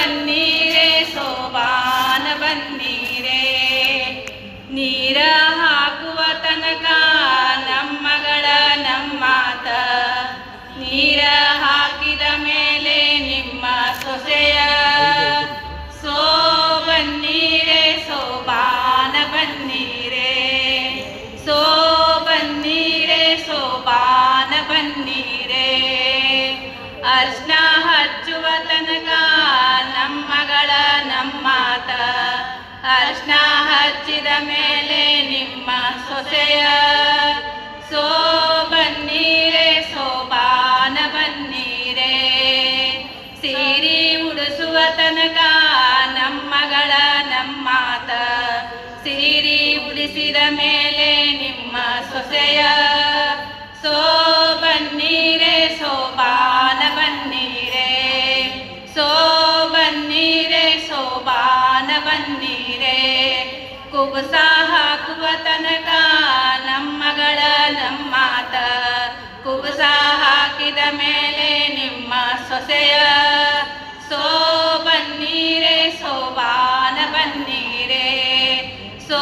ಬನ್ನೀರೆ, ಸೋಬಾನ ಬನ್ನೀರೆ. ನೀರ ಹಾಕುವ ತನಕ ನಮ್ಮ ನಮ್ಮಾತ ನೀರ ಹಾಕಿದ ಮೇಲೆ ನಿಮ್ಮ ಸೊಸೆಯ ಸೋ ಬನ್ನೀರೆ, ಸೋಬಾನ ಬನ್ನೀರೆ. ಸೋ ಬನ್ನೀರೆ, ಸೋಬಾನ ಬನ್ನೀರೆ. ಅರ್ಶನ ಹಚ್ಚುವ ತನಕ ಅರ್ಶನ ಹಚ್ಚಿದ ಮೇಲೆ ನಿಮ್ಮ ಸೊಸೆಯ ಸೋ ಬನ್ನೀರೆ ಸೋಬಾನ ಬನ್ನೀರೆ. ಸೀರಿ ಉಡಿಸುವ ತನಕ ನಮ್ಮಗಳ ನಮ್ಮಾತ. ಸೀರಿ ಉಡಿಸಿದ ಮೇಲೆ ನಿಮ್ಮ ಸೊಸೆಯ ಸೋ ಬನ್ನೀರೆ ಸೋಬಾನ ಬನ್ನೀರೆ. ಸೋ ಬನ್ನೀರೆ ಸೋಬಾನ ಬನ್ನೀರೆ. ಕುಬಸ ಹಾಕುವ ತನಕ ನಮ್ಮಗಳ ನಮ್ಮಾತ ಕುಬಸ ಹಾಕಿದ ಮೇಲೆ ನಿಮ್ಮ ಸೊಸೆಯ ಸೋ ಬನ್ನೀರೆ ಸೋಬಾನ ಬನ್ನೀರೆ. ಸೋ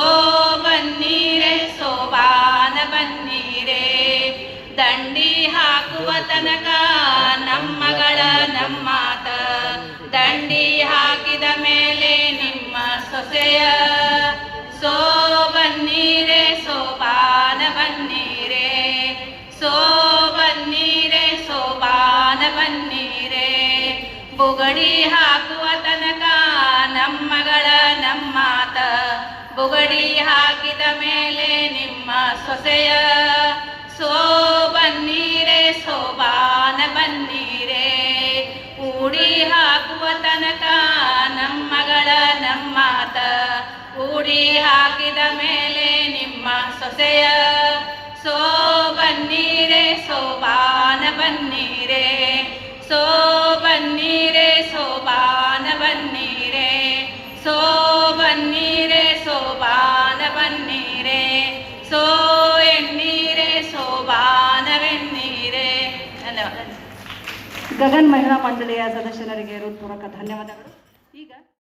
ಬನ್ನೀರೆ ಸೋಬಾನ ಬನ್ನೀರೆ. ದಂಡಿ ಹಾಕುವ ತನಕ ನಮ್ಮಗಳ ನಮ್ಮಾತ ದಂಡಿ ಹಾಕಿದ ಮೇಲೆ ನಿಮ್ಮ ಸೊಸೆಯ ಬನ್ನೀರೆ ಬುಗಡಿ ಹಾಕುವ ತನಕ ನಮ್ಮಗಳ ನಮ್ಮಾತ. ಬುಗಡಿ ಹಾಕಿದ ಮೇಲೆ ನಿಮ್ಮ ಸೊಸೆಯ ಸೋ ಬನ್ನೀರೆ ಸೋಬಾನ ಬನ್ನೀರೆ. ಉಡಿ ಹಾಕುವ ತನಕ ನಮ್ಮಗಳ ನಮ್ಮಾತ. ಉಡಿ ಹಾಕಿದ ಮೇಲೆ ನಿಮ್ಮ ಸೊಸೆಯ ಸೋ ಬನ್ನೀರೆ ಸೋಬಾನ ಬನ್ನೀರೆ. ಬನ್ನೀರೆ ಸೋಬಾನ ಬನ್ನೀರೆ ಸೋ ಬನ್ನೀರೆ ಸೋಬಾನ ಬನ್ನೀರೆ ಸೋ ಎನ್ನೀರೆ, ಸೋಬಾನವೆನ್ನೀರೆ. ಧನ್ಯವಾದ. ಗಗನ್ ಮಹಿಳಾ ಮಂಡಳಿಯ ಸದಸ್ಯರಿಗೆ ಹೃತ್ಪೂರ್ವಕ ಧನ್ಯವಾದಗಳು. ಈಗ